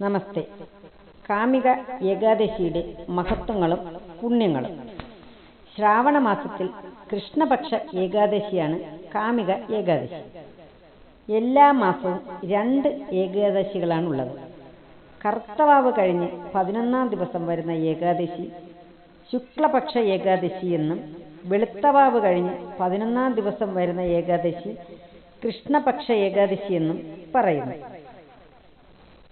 നമസ്തേ. കാമിക ഏകാദശിയുടെ മഹത്വങ്ങളും പുണ്യങ്ങളും. ശ്രാവണ മാസത്തിൽ കൃഷ്ണപക്ഷ ഏകാദശിയാണ് കാമിക ഏകാദശി. എല്ലാ മാസവും രണ്ട് ഏകാദശികളാണുള്ളത്. കർത്തവാവ് കഴിഞ്ഞ് പതിനൊന്നാം ദിവസം വരുന്ന ഏകാദശി ശുക്ലപക്ഷ ഏകാദശി എന്നും വെളുത്തവാവ് കഴിഞ്ഞ് പതിനൊന്നാം ദിവസം വരുന്ന ഏകാദശി കൃഷ്ണപക്ഷ ഏകാദശി എന്നും പറയുന്നു.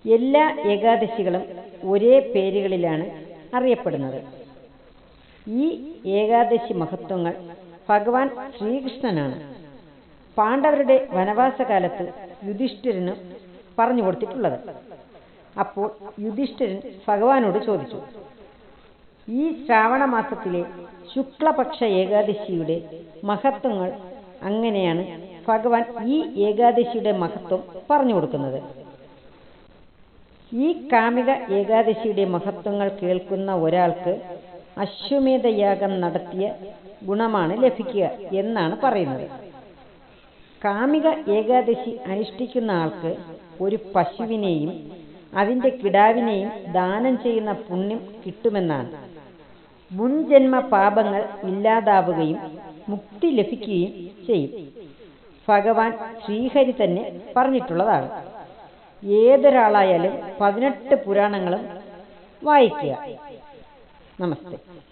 എല്ലാ ഏകാദശികളും ഒരേ പേരുകളിലാണ് അറിയപ്പെടുന്നത്. ഈ ഏകാദശി മഹത്വങ്ങൾ ഭഗവാൻ ശ്രീകൃഷ്ണനാണ്. പാണ്ഡവരുടെ വനവാസകാലത്ത് യുധിഷ്ഠിരന് പറഞ്ഞു കൊടുത്തിട്ടുള്ളത്. അപ്പോൾ യുധിഷ്ഠിരൻ ഭഗവാനോട് ചോദിച്ചു ഈ ശ്രാവണ മാസത്തിലെ ശുക്ലപക്ഷ ഏകാദശിയുടെ മഹത്വങ്ങൾ അങ്ങനെയാണ് ഭഗവാൻ ഈ ഏകാദശിയുടെ മഹത്വം പറഞ്ഞു കൊടുക്കുന്നത്. ഈ കാമിക ഏകാദശിയുടെ മഹത്വങ്ങൾ കേൾക്കുന്ന ഒരാൾക്ക് അശ്വമേധയാഗം നടത്തിയ ഗുണമാണ് ലഭിക്കുക എന്നാണ് പറയുന്നത്. കാമിക ഏകാദശി അനുഷ്ഠിക്കുന്ന ആൾക്ക് ഒരു പശുവിനെയും അതിന്റെ കിടാവിനെയും ദാനം ചെയ്യുന്ന പുണ്യം കിട്ടുമെന്നാണ്. മുൻജന്മ പാപങ്ങൾ ഇല്ലാതാവുകയും മുക്തി ലഭിക്കുകയും ചെയ്യും. ഭഗവാൻ ശ്രീഹരി തന്നെ പറഞ്ഞിട്ടുള്ളതാണ്. ഏതൊരാളായാലും പതിനെട്ട് പുരാണങ്ങളും വായിക്കുക. നമസ്തേ.